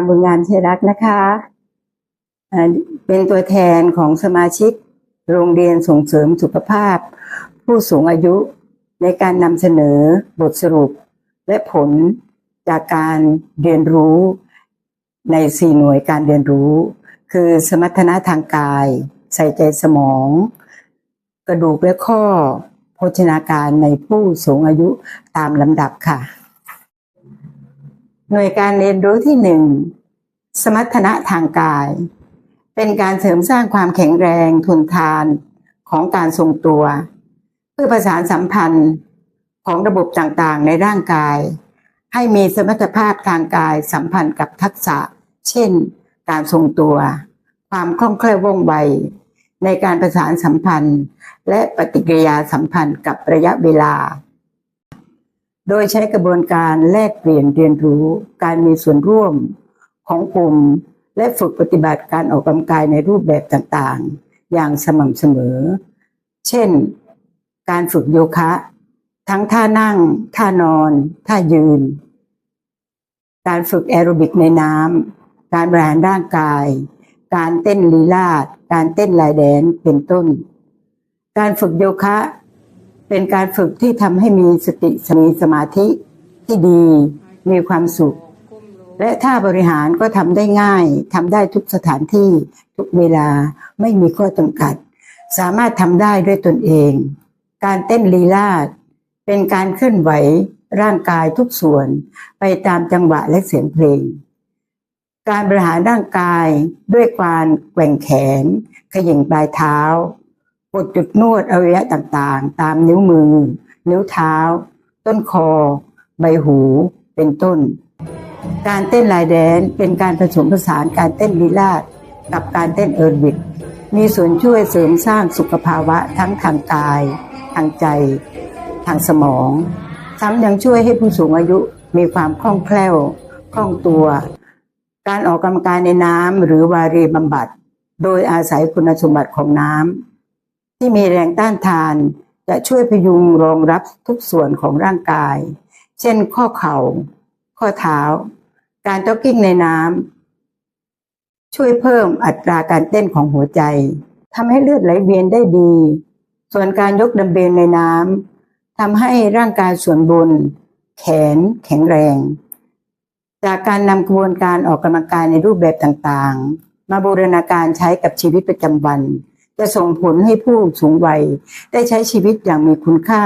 ามบุญงามชัยรักนะคะเป็นตัวแทนของสมาชิก โรงเรียนส่งเสริมสุขภาพ ผู้สูงอายุในการนำเสนอบทสรุป และผลจากการเรียนรู้ในสี่หน่วยการเรียนรู้ คือสมรรถนะทางกาย ใส่ใจสมอง กระดูกและข้อโภชนาการในผู้สูงอายุตามลำดับค่ะ หน่วยการเรียนรู้ที่หนึ่ง สมรรถนะทางกาย เป็นการเสริมสร้างความแข็งแรงทนทานของการทรงตัว เพื่อประสานสัมพันธ์ของระบบต่างๆ ในร่างกาย ให้มีสมรรถภาพทางกายสัมพันธ์กับทักษะ เช่น การทรงตัว ความคล่องแคล่วว่องไวในการประสานสัมพันธ์ และปฏิกิริยาสัมพันธ์กับระยะเวลา โดยใช้กระบวนการแลกเปลี่ยนเรียนรู้การมีส่วนร่วม ของกลุ่ม และฝึกปฏิบัติการออกกำลังกายในรูปแบบต่างๆ อย่างสม่ำเสมอ เช่น การฝึกโยคะ ทั้งท่านั่ง ท่านอน ท่ายืน การฝึกแอโรบิกในน้ำการบริหารร่างกาย การเต้นลีลาด การเต้นลายแดนเป็นต้น การฝึกโยคะ เป็นการฝึกที่ทำให้มีสติมีสมาธิที่ดีมีความสุข และถ้าบริหารก็ทำได้ง่ายทำได้ทุกสถานที่ทุกเวลาไม่มีข้อจำกัด สามารถทำได้ด้วยตนเอง การเต้นลีลาด เป็นการเคลื่อนไหวร่างกายทุกส่วน ไปตามจังหวะและเสียงเพลง การบริหารร่างกายด้วยการแกว่งแขน ขย่งปลายเท้ากดจุดนวดอวัยวะต่างๆ ตามนิ้วมือ นิ้วเท้า ต้นคอ ใบหู เป็นต้น การเต้นลายแดนเป็นการผสมผสานการเต้นลีลาดกับการเต้นเอิร์วิกมีส่วนช่วยเสริมสร้างสุขภาวะทั้งทางกาย ทางใจ ทางสมองซ้ำยังช่วยให้ผู้สูงอายุมีความคล่องแคล่วคล่องตัว การออกกำลังกายในน้ำหรือวารีบำบัด โดยอาศัยคุณสมบัติของน้ำที่มีแรงต้านทานจะช่วยพยุงรองรับทุกส่วนของร่างกาย เช่นข้อเข่า ข้อเท้า การจ็อกกิ้งในน้ำช่วยเพิ่มอัตราการเต้นของหัวใจทำให้เลือดไหลเวียนได้ดี ส่วนการยกดัมเบลในน้ำทำให้ร่างกายส่วนบน แขนแข็งแรง จากการนำกระบวนการออกกำลังกายในรูปแบบต่างๆ มาบูรณาการใช้กับชีวิตประจำวัน จะส่งผลให้ผู้สูงวัย ได้ใช้ชีวิตอย่างมีคุณค่า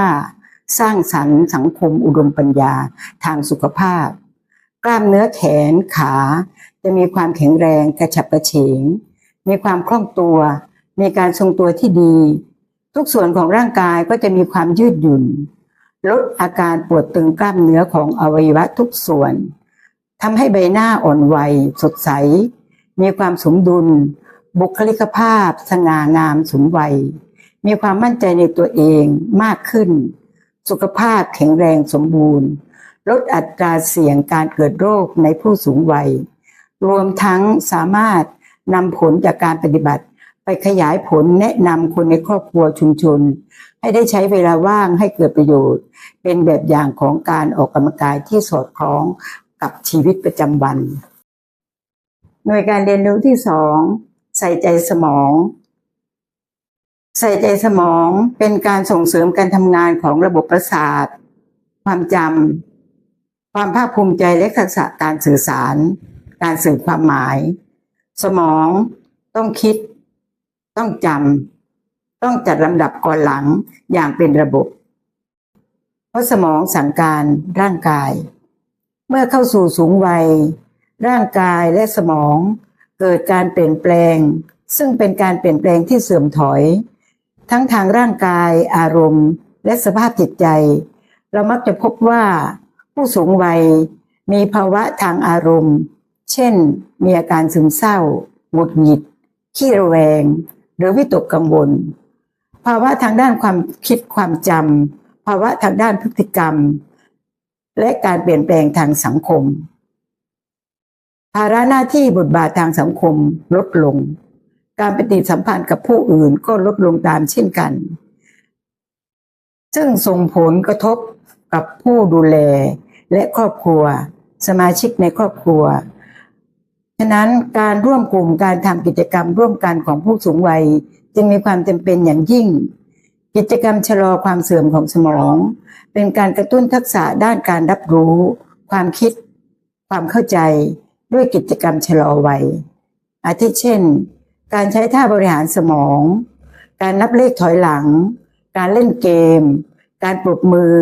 สร้างสรรค์สังคมอุดมปัญญาทางสุขภาพ กล้ามเนื้อแขนขา จะมีความแข็งแรงกระฉับกระเฉง มีความคล่องตัว มีการทรงตัวที่ดี ทุกส่วนของร่างกายก็จะมีความยืดหยุ่น ลดอาการปวดตึงกล้ามเนื้อของอวัยวะทุกส่วนทำให้ใบหน้าอ่อนวัยสดใส มีความสมดุล บุคลิกภาพ สง่างามสมวัย มีความมั่นใจในตัวเองมากขึ้น สุขภาพแข็งแรงสมบูรณ์ ลดอัตราเสี่ยงการเกิดโรคในผู้สูงวัย รวมทั้งสามารถนำผลจากการปฏิบัติ ไปขยายผลแนะนำคนในครอบครัวชุมชน ให้ได้ใช้เวลาว่างให้เกิดประโยชน์ เป็นแบบอย่างของการออกกำลังกายที่สอดคล้องกับชีวิตประจำวัน หน่วยการเรียนรู้ที่สองใส่ใจสมอง ใส่ใจสมองเป็นการส่งเสริมการทำงานของระบบประสาท ความจำ ความภาคภูมิใจและทักษะการสื่อสาร การสื่อความหมาย สมองต้องคิด ต้องจำต้องจัดลำดับก่อนหลังอย่างเป็นระบบ เพราะสมองสั่งการร่างกาย เมื่อเข้าสู่สูงวัย ร่างกายและสมองเกิดการเปลี่ยนแปลง ซึ่งเป็นการเปลี่ยนแปลงที่เสื่อมถอย ทั้งทางร่างกายอารมณ์ และสภาพจิตใจ เรามักจะพบว่า ผู้สูงวัยมีภาวะทางอารมณ์ เช่น มีอาการซึมเศร้า หงุดหงิด ขี้ระแวง หรือวิตกกังวล ภาวะทางด้านความคิดความจำภาวะทางด้านพฤติกรรม และการเปลี่ยนแปลงทางสังคม ภาระหน้าที่บทบาททางสังคมลดลง การปฏิสัมพันธ์กับผู้อื่นก็ลดลงตามเช่นกัน ซึ่งส่งผลกระทบกับผู้ดูแล และครอบครัว สมาชิกในครอบครัว ฉะนั้นการร่วมกลุ่มการทำกิจกรรมร่วมกันของผู้สูงวัย จึงมีความจำเป็นอย่างยิ่ง กิจกรรมชะลอความเสื่อมของสมอง เป็นการกระตุ้นทักษะด้านการรับรู้ ความคิด ความเข้าใจด้วยกิจกรรมชะลอวัย อาทิเช่น การใช้ท่าบริหารสมอง การนับเลขถอยหลัง การเล่นเกม การปรบมือ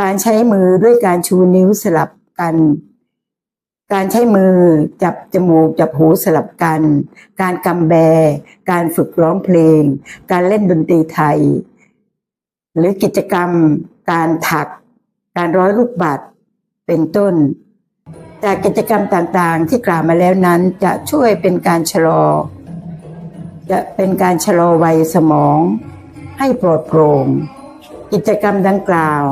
การใช้มือด้วยการชูนิ้วสลับกัน การใช้มือจับจมูกจับหูสลับกัน การกำแบ การฝึกร้องเพลง การเล่นดนตรีไทย หรือกิจกรรม การถัก การร้อยลูกบัตรเป็นต้นจากกิจกรรมต่างๆที่กล่าวมาแล้วนั้นจะช่วยเป็นการชะลอ จะเป็นการชะลอวัยสมอง ให้ปลอดโปร่งกิจกรรมดังกล่าว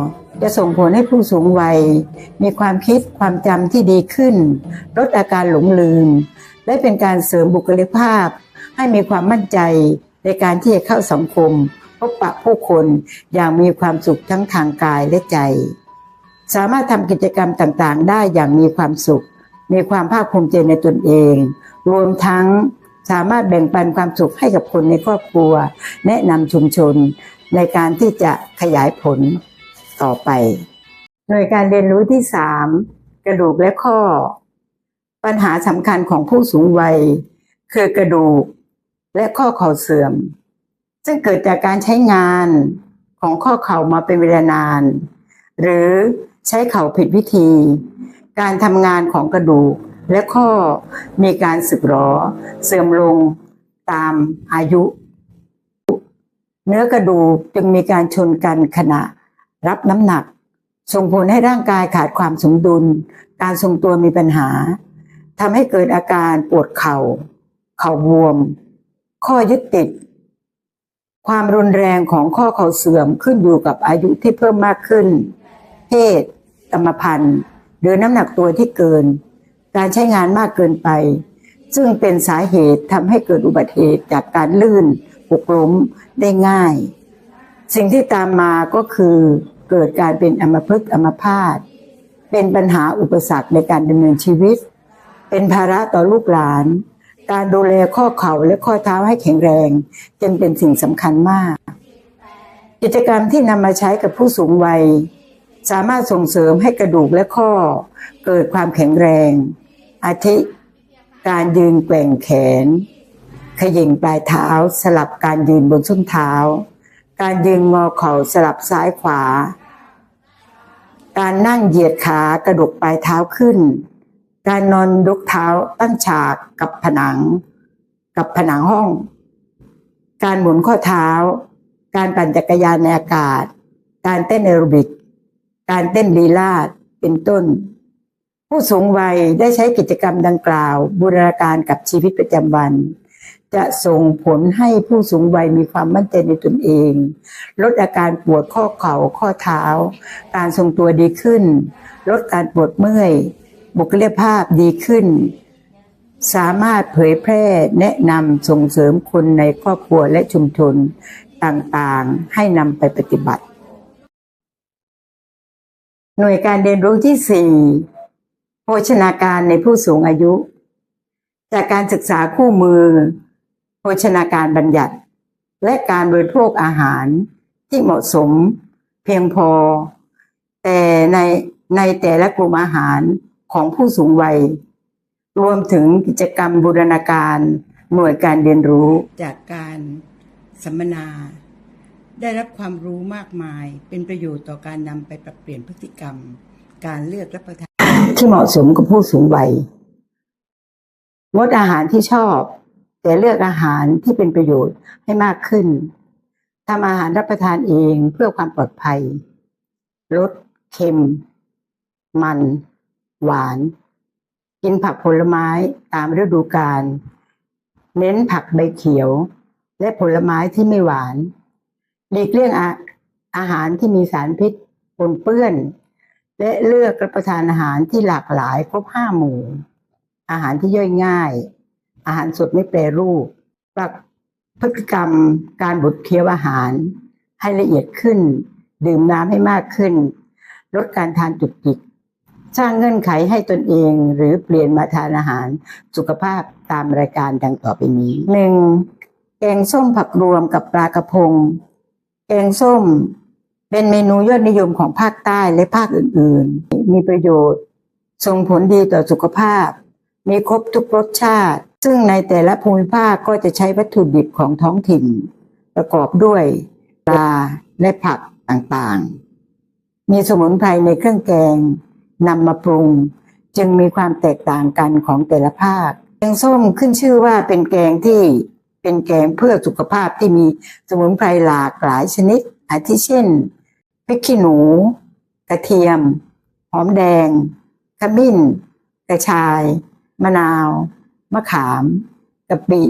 จะส่งผลให้ผู้สูงวัย มีความคิดความจำที่ดีขึ้น ลดอาการหลงลืม และเป็นการเสริมบุคลิกภาพ ให้มีความมั่นใจในการที่จะเข้าสังคม พบปะผู้คนอย่างมีความสุขทั้งทางกายและใจ สามารถทำกิจกรรมต่างๆ ได้อย่างมีความสุข มีความภาคภูมิใจในตนเอง รวมทั้งสามารถแบ่งปันความสุขให้กับคนในครอบครัว แนะนำชุมชนในการที่จะขยายผล ต่อไปหน่วยการเรียนรู้ที่สามกระดูกและข้อ ปัญหาสำคัญของผู้สูงวัย คือกระดูกและข้อเข่าเสื่อม ซึ่งเกิดจากการใช้งานของข้อเข่ามาเป็นเวลานาน หรือใช้เข่าผิดวิธี การทำงานของกระดูกและข้อมีการสึกหรอ เสื่อมลงตามอายุ เนื้อกระดูกจึงมีการชนกันขณะ รับน้ำหนัก ส่งผลให้ร่างกายขาดความสมดุล การทรงตัวมีปัญหาทำให้เกิดอาการปวดเข่า เข่าบวม ข้อยึดติด ความรุนแรงของข้อเข่าเสื่อมขึ้นอยู่กับอายุที่เพิ่มมากขึ้น เพศกรรมพันธุ์หรือน้ำหนักตัวที่เกิน การใช้งานมากเกินไป ซึ่งเป็นสาเหตุทำให้เกิดอุบัติเหตุจากการลื่นหกล้มได้ง่าย สิ่งที่ตามมาก็คือเกิดการเป็นอัมพฤกษ์อัมพาตเป็นปัญหาอุปสรรคในการดำเนินชีวิต เป็นภาระต่อลูกหลาน การดูแลข้อเข่าและข้อเท้าให้แข็งแรงจึงเป็นสิ่งสำคัญมาก กิจกรรมที่นำมาใช้กับผู้สูงวัย สามารถส่งเสริมให้กระดูกและข้อ เกิดความแข็งแรง อาทิ การยืนแกว่งแขน ขย่งปลายเท้าสลับการยืนบนส้นเท้า การยืนงอเข่าสลับซ้ายขวา การนั่งเหยียดขากระดกปลายเท้าขึ้น การนอนยกเท้าตั้งฉากกับผนัง กับผนังห้อง การหมุนข้อเท้า การปั่นจักรยานในอากาศ การเต้นแอโรบิก การเต้นลีลาดเป็นต้น ผู้สูงวัยได้ใช้กิจกรรมดังกล่าว บูรณาการกับชีวิตประจำวัน จะส่งผลให้ผู้สูงวัยมีความมั่นใจในตนเอง ลดอาการปวดข้อเข่าข้อเท้า การทรงตัวดีขึ้น ลดการปวดเมื่อย บุคลิกภาพดีขึ้น สามารถเผยแพร่แนะนำส่งเสริมคนในครอบครัวและชุมชนต่างๆ ให้นำไปปฏิบัติ หน่วยการเรียนรู้ที่สี่โภชนาการในผู้สูงอายุ จากการศึกษาคู่มือ โภชนาการบัญญัติ และการบริโภคอาหารที่เหมาะสมเพียงพอ แต่ในในแต่ละกลุ่มอาหารของผู้สูงวัย รวมถึงกิจกรรมบูรณาการหน่วยการเรียนรู้ จากการสัมมนา ได้รับความรู้มากมายเป็นประโยชน์ต่อการนำไปปรับเปลี่ยนพฤติกรรม การเลือกรับประทานที่เหมาะสมกับผู้สูงวัยงดอาหารที่ชอบ แต่เลือกอาหารที่เป็นประโยชน์ให้มากขึ้นทำอาหารรับประทานเองเพื่อความปลอดภัย ลดเค็ม มัน หวาน กินผักผลไม้ตามฤดูกาล เน้นผักใบเขียว และผลไม้ที่ไม่หวานหลีกเลี่ยงอาอาหารที่มีสารพิษปนเปื้อน และเลือกรับประทานอาหารที่หลากหลายครบห้าหมู่ อาหารที่ย่อยง่าย อาหารสดไม่แปรรูป ปรับพฤติกรรมการบดเคี้ยวอาหาร ให้ละเอียดขึ้น ดื่มน้ำให้มากขึ้น ลดการทานจุกจิก สร้างเงื่อนไขให้ตนเองหรือเปลี่ยนมาทานอาหารสุขภาพตามรายการดังต่อไปนี้หนึ่งแกงส้มผักรวมกับปลากระพง แกงส้มเป็นเมนูยอดนิยมของภาคใต้และภาคอื่นๆ มีประโยชน์ ส่งผลดีต่อสุขภาพ มีครบทุกรสชาติ ซึ่งในแต่ละภูมิภาคก็จะใช้วัตถุดิบของท้องถิ่น ประกอบด้วยปลาและผักต่างๆ มีสมุนไพรในเครื่องแกงนำมาปรุง จึงมีความแตกต่างกันของแต่ละภาคแกงส้มขึ้นชื่อว่าเป็นแกงที่เป็นแกงเพื่อสุขภาพที่มีสมุนไพรหลากหลายชนิด อาทิเช่นพริกขี้หนู กระเทียม หอมแดง ขมิ้น กระชาย มะนาว มะขามกะปิ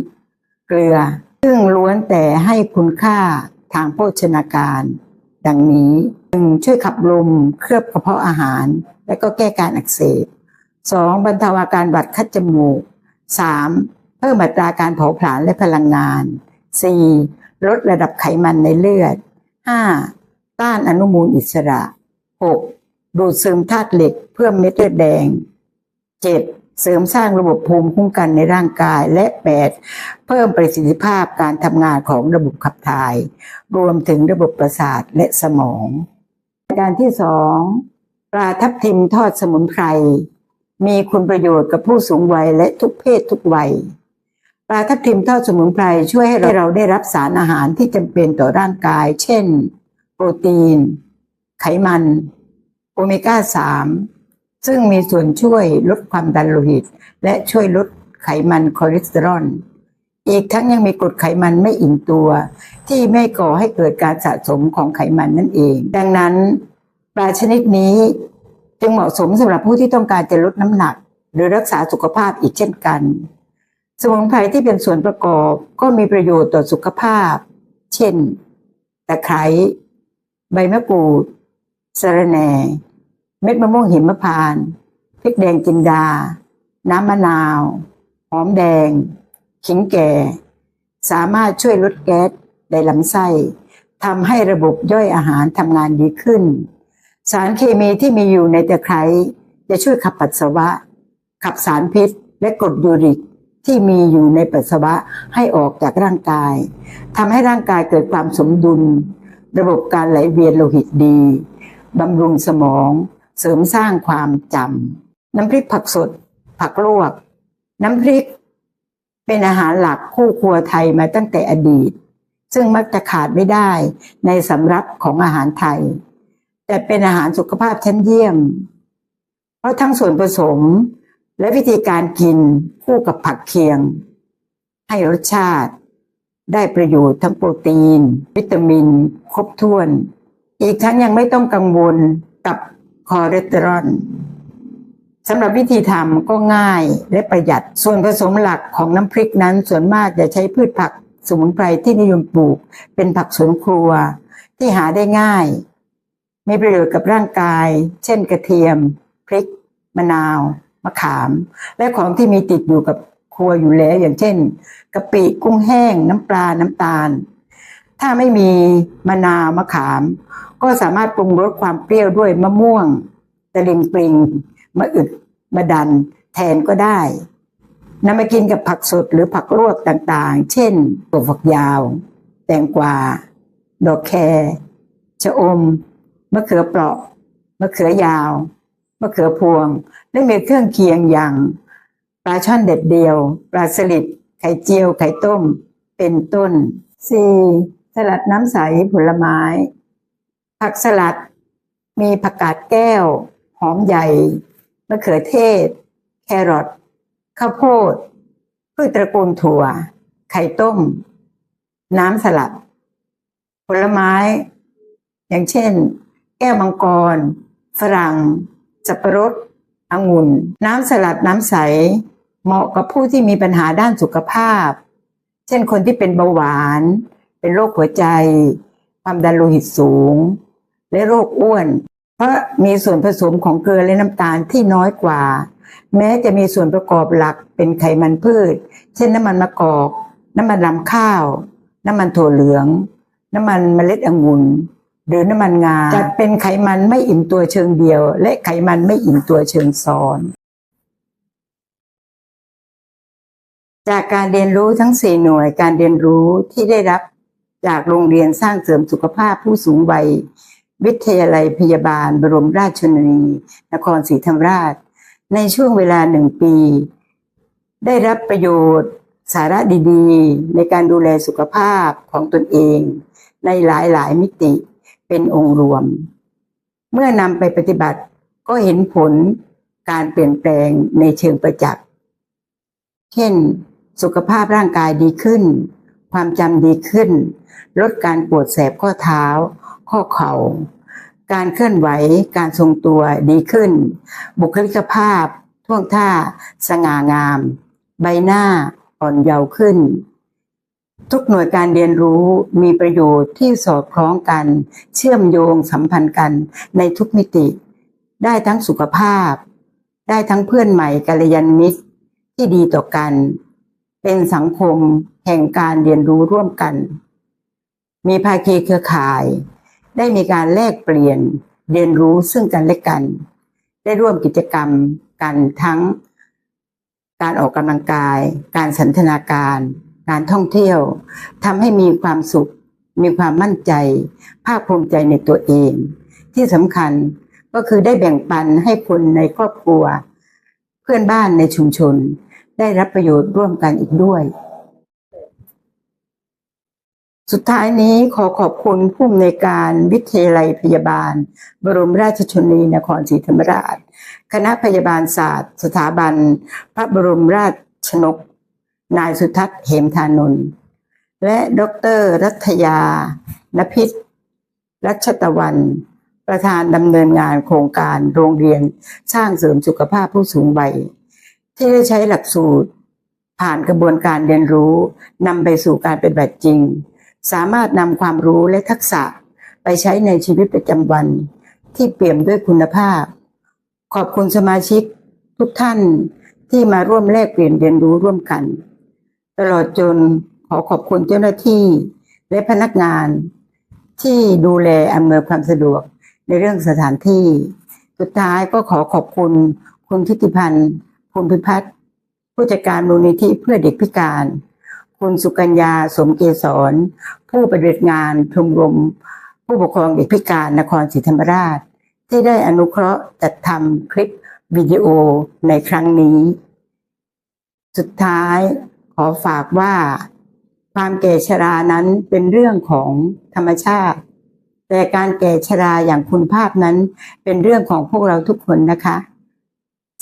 เกลือ ซึ่งล้วนแต่ให้คุณค่าทางโภชนาการ ดังนี้หนึ่งช่วยขับลมเคลือบกระเพาะอาหาร และก็แก้การอักเสบสองบรรเทาอาการหวัดคัดจมูกสามเพิ่มอัตราการเผาผลาญและพลังงานสี่ลดระดับไขมันในเลือดห้าต้านอนุมูลอิสระหกดูดซึมธาตุเหล็กเพื่อเม็ดเลือดแดงเจ็ด เสริมสร้างระบบภูมิคุ้มกันในร่างกายและแปดเพิ่มประสิทธิภาพการทำงานของระบบขับถ่าย รวมถึงระบบประสาทและสมองการที่สองปลาทับทิมทอดสมุนไพร มีคุณประโยชน์กับผู้สูงวัยและทุกเพศทุกวัยปลาทับทิมทอดสมุนไพรช่วยให้เราได้รับสารอาหารที่จำเป็นต่อร่างกาย เช่น โปรตีน ไขมัน โอเมก้า 3 ซึ่งมีส่วนช่วยลดความดันโลหิต และช่วยลดไขมันคอเลสเตอรอล อีกทั้งยังมีกรดไขมันไม่อิ่มตัว ที่ไม่ก่อให้เกิดการสะสมของไขมันนั่นเอง ดังนั้น ปลาชนิดนี้จึงเหมาะสมสำหรับผู้ที่ต้องการจะลดน้ำหนัก หรือรักษาสุขภาพอีกเช่นกัน สมุนไพรที่เป็นส่วนประกอบก็มีประโยชน์ต่อสุขภาพ เช่น ตะไคร้ใบมะกรูดสะระแหน่ เม็ดมะม่วงหิมพานต์พริกแดงจินดา น้ำมะนาว หอมแดง ขิงแก่ สามารถช่วยลดแก๊สในลำไส้ทำให้ระบบย่อยอาหารทำงานดีขึ้น สารเคมีที่มีอยู่ในตะไคร้จะช่วยขับปัสสาวะ ขับสารพิษและกรดยูริกที่มีอยู่ในปัสสาวะให้ออกจากร่างกายทำให้ร่างกายเกิดความสมดุล ระบบการไหลเวียนโลหิตดีบำรุงสมอง เสริมสร้างความจำน้ำพริกผักสด ผักลวก น้ำพริก เป็นอาหารหลักคู่ครัวไทยมาตั้งแต่อดีต ซึ่งมักจะขาดไม่ได้ในสำรับของอาหารไทย แต่เป็นอาหารสุขภาพชั้นเยี่ยม เพราะทั้งส่วนผสมและวิธีการกินคู่กับผักเคียง ให้รสชาติ ได้ประโยชน์ทั้งโปรตีน วิตามิน ครบถ้วน อีกทั้งยังไม่ต้องกังวลกับ คอเลสเตอรอลสำหรับวิธีทำก็ง่ายและประหยัด ส่วนผสมหลักของน้ำพริกนั้น ส่วนมากจะใช้พืชผักสมุนไพรที่นิยมปลูก เป็นผักสวนครัว ที่หาได้ง่าย มีประโยชน์กับร่างกาย เช่นกระเทียม พริก มะนาว มะขาม และของที่มีติดอยู่กับครัวอยู่แล้ว อย่างเช่นกะปิกุ้งแห้ง น้ำปลาน้ำตาล ถ้าไม่มีมะนาวมะขาม ก็สามารถปรุงรสความเปรี้ยวด้วยมะม่วงตะลิงปลิงมะอึดมะดันแทนก็ได้นำมากินกับผักสดหรือผักลวกต่างๆ เช่นถั่วฝักยาว แตงกวา ดอกแครชะอม มะเขือเปราะ มะเขือยาว มะเขือพวง และมีเครื่องเคียงอย่างปลาช่อนเด็ดเดียว ปลาสลิด ไข่เจียว ไข่ต้ม เป็นต้น 4. สลัดน้ำใสผลไม้ ผักสลัด มีผักกาดแก้ว หอมใหญ่มะเขือเทศ แครอทข้าวโพดพืชตระกูลถั่ว ไข่ต้ม น้ำสลัด ผลไม้ อย่างเช่น แก้วมังกร ฝรั่ง สับปะรดองุ่น น้ำสลัดน้ำใส เหมาะกับผู้ที่มีปัญหาด้านสุขภาพ เช่นคนที่เป็นเบาหวาน เป็นโรคหัวใจ ความดันโลหิตสูง และโรคอ้วน เพราะมีส่วนผสมของเกลือและน้ำตาลที่น้อยกว่า แม้จะมีส่วนประกอบหลักเป็นไขมันพืช เช่นน้ำมันมะกอก น้ำมันลำข้าว น้ำมันถั่วเหลือง น้ำมันเมล็ดองุ่นหรือน้ำมันงาจะเป็นไขมันไม่อิ่มตัวเชิงเดียว และไขมันไม่อิ่มตัวเชิงซ้อน จากการเรียนรู้ทั้งสี่หน่วยการเรียนรู้ที่ได้รับจากโรงเรียนสร้างเสริมสุขภาพผู้สูงวัย วิทยาลัยพยาบาล บรมราชชนนีนครศรีธรรมราช ในช่วงเวลาหนึ่งปี ได้รับประโยชน์สาระดีๆ ในการดูแลสุขภาพของตนเอง ในหลายๆมิติเป็นองค์รวม เมื่อนำไปปฏิบัติก็เห็นผลการเปลี่ยนแปลงในเชิงประจักษ์ เช่น สุขภาพร่างกายดีขึ้น ความจำดีขึ้น ลดการปวดแสบข้อเท้า ข้อเข่า การเคลื่อนไหว การทรงตัวดีขึ้น บุคลิกภาพ ท่วงท่า สง่างาม ใบหน้าอ่อนเยาว์ขึ้น ทุกหน่วยการเรียนรู้มีประโยชน์ที่สอดคล้องกัน เชื่อมโยงสัมพันธ์กันในทุกมิติ ได้ทั้งสุขภาพ ได้ทั้งเพื่อนใหม่กัลยาณมิตรที่ดีต่อกัน เป็นสังคมแห่งการเรียนรู้ร่วมกันมีภาคีเครือข่าย ได้มีการแลกเปลี่ยนเรียนรู้ซึ่งกันและกัน ได้ร่วมกิจกรรมกันทั้ง การออกกำลังกาย การสันทนาการ การท่องเที่ยวทำให้มีความสุข มีความมั่นใจ ภาคภูมิใจในตัวเอง ที่สำคัญก็คือได้แบ่งปันให้คนในครอบครัว เพื่อนบ้านในชุมชน ได้รับประโยชน์ร่วมกันอีกด้วย สุดท้ายนี้ขอขอบคุณผู้อำนวยการวิทยาลัยพยาบาล บรมราชชนนีนครศรีธรรมราช คณะพยาบาลศาสตร์ สถาบัน พระบรมราชชนก นายสุทัศน์เหมธานนท์และดร รัตยานพิษรัชตะวัน ประธานดำเนินงานโครงการโรงเรียนสร้างเสริมสุขภาพผู้สูงวัย ที่ได้ใช้หลักสูตร ผ่านกระบวนการเรียนรู้นำไปสู่การเป็นแบบจริง สามารถนำความรู้และทักษะไปใช้ในชีวิตประจำวันที่เปี่ยมด้วยคุณภาพ ขอบคุณสมาชิกทุกท่านที่มาร่วมแลกเปลี่ยนเรียนรู้ร่วมกัน ตลอดจนขอขอบคุณเจ้าหน้าที่และพนักงานที่ดูแลอำนวยความสะดวกในเรื่องสถานที่ สุดท้ายก็ขอขอบคุณคุณทิติพันธ์ภูมิพิพัฒน์ผู้จัดการมูลนิธิเพื่อเด็กพิการ คุณสุกัญญาสมเกษรผู้ปฏิบัติงานชมรม ผู้ปกครองเด็กพิการนครศรีธรรมราช ที่ได้อนุเคราะห์จัดทำคลิปวิดีโอในครั้งนี้ สุดท้ายขอฝากว่า ความแก่ชรานั้นเป็นเรื่องของธรรมชาติ แต่การแก่ชราอย่างคุณภาพนั้นเป็นเรื่องของพวกเราทุกคนนะคะ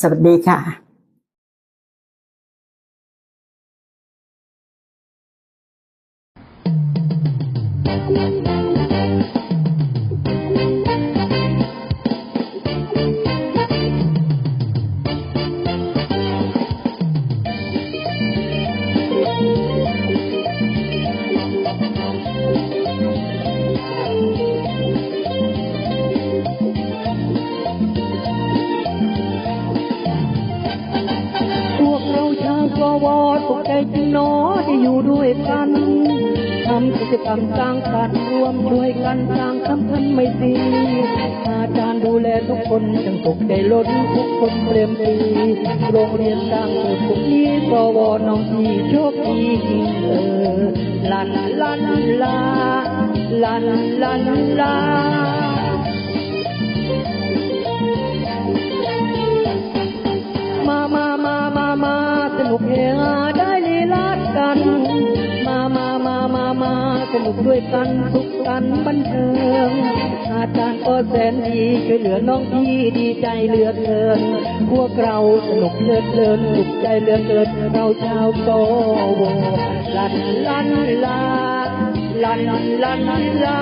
สวัสดีค่ะ พ โรงเรียนสร้างเสริมสุขนี้กวน้องที่โชคดีเออลันลันลาลันลันลามามามามามาสนุกเฮฮา นุกด้วยกันสุขกันบันเทิง อาจารย์ก็แสนดีช่วยเหลือน้องพี่ดีใจเหลือเกิน พวกเราสนุกเลิดเลินสุขใจเหลือเกินเราชาวโตโวลันลันลาลันลันลา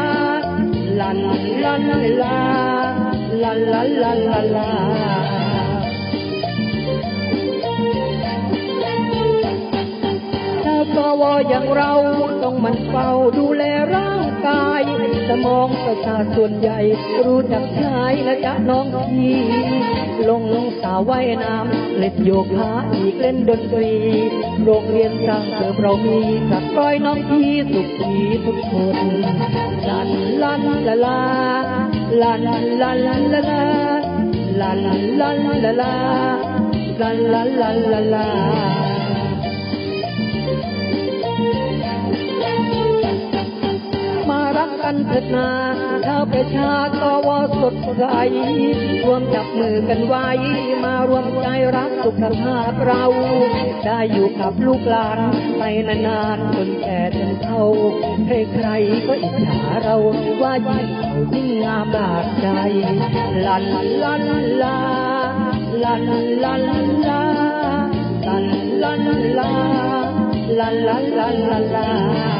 ลันลันลาลันลันลันลันลา ชาวอย่างเราต้องมันเฝ้าดูแลร่างกาย สมองประชาส่วนใหญ่ รู้จักใช้และจะน้องพี่ลงสาวว่ายน้ำเล่นโยคะอีกเล่นดนตรี โรงเรียนสร้างเสริมเรามีสักร้อยน้องพี่สุขีทุกคนลันลันลาลาลันลันลาลาลันลันลาลาลันลันลันลาลา กันเถิดนาชาวประชากวสดใสรวมจับมือกันไว้ มารวมใจรักสุขภาพเรา ได้อยู่กับลูกหลานไปนานๆจนแก่จนเฒ่าใครๆก็อิจฉาเราว่ายิ่งเขายิ่งงามบาดใจลันลันลาลันลันลาลันลันลาลันลันลันลันลา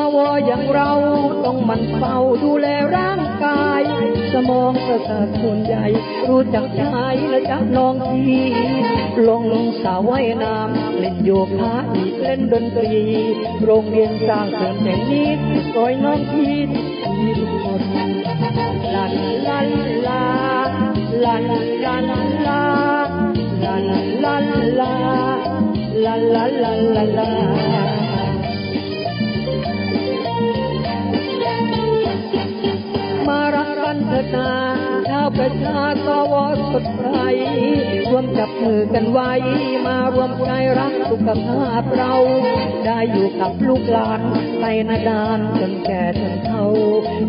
าวกวอย่างเราต้องมันเฝ้าดูแลร่างกาย สมองประสาทส่วนใหญ่ รู้จักใช้และจักน้องทีลงสาวว่ายน้ำเล่นโยคะอีกเล่นดนตรี โรงเรียนสร้างเสริมแต่นี้คอยน้องทีทุกคนลันลันลาลันลันลาลันลันลาลันลันลันลันลามา นาชาวประชากวสดใสรวมจับมือกันไว้ มารวมใจรักสุขภาพเรา ได้อยู่กับลูกหลานไปนาดานจนแก่จนเฒ่า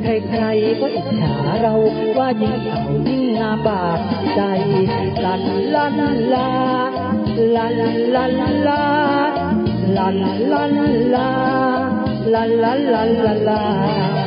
ใครๆก็อิจฉาเราว่ายิ่งเขายิ่งงามบาดใจลันลันลาลันลันลาลันลันลาลันลันลันลา